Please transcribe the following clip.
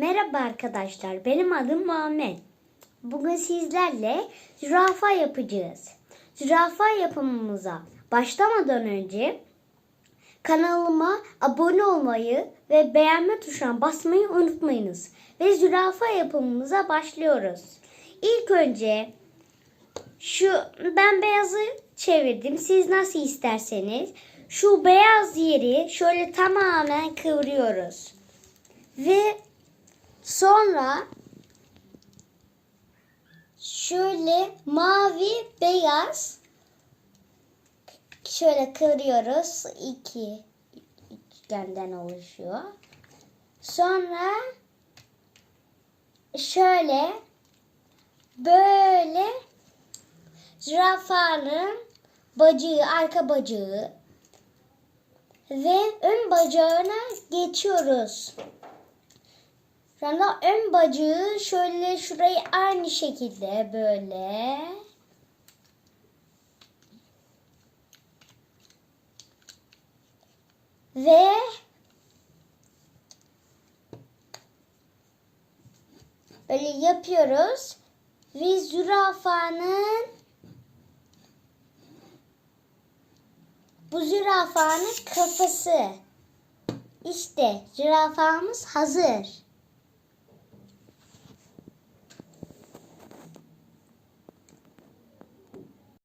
Merhaba arkadaşlar, benim adım Muhammed. Bugün sizlerle zürafa yapacağız. Zürafa yapımımıza başlamadan önce kanalıma abone olmayı ve beğenme tuşuna basmayı unutmayınız. Ve zürafa yapımımıza başlıyoruz. İlk önce şu ben beyazı çevirdim. Siz nasıl isterseniz şu beyaz yeri şöyle tamamen kıvırıyoruz. Ve sonra şöyle mavi beyaz şöyle kıvırıyoruz. İki üçgenden oluşuyor. Sonra şöyle böyle zürafanın bacağı, arka bacağı ve ön bacağına geçiyoruz. Sonra ön bacağı şöyle şurayı aynı şekilde böyle ve böyle yapıyoruz ve zürafanın bu zürafanın kafası. İşte zürafamız hazır.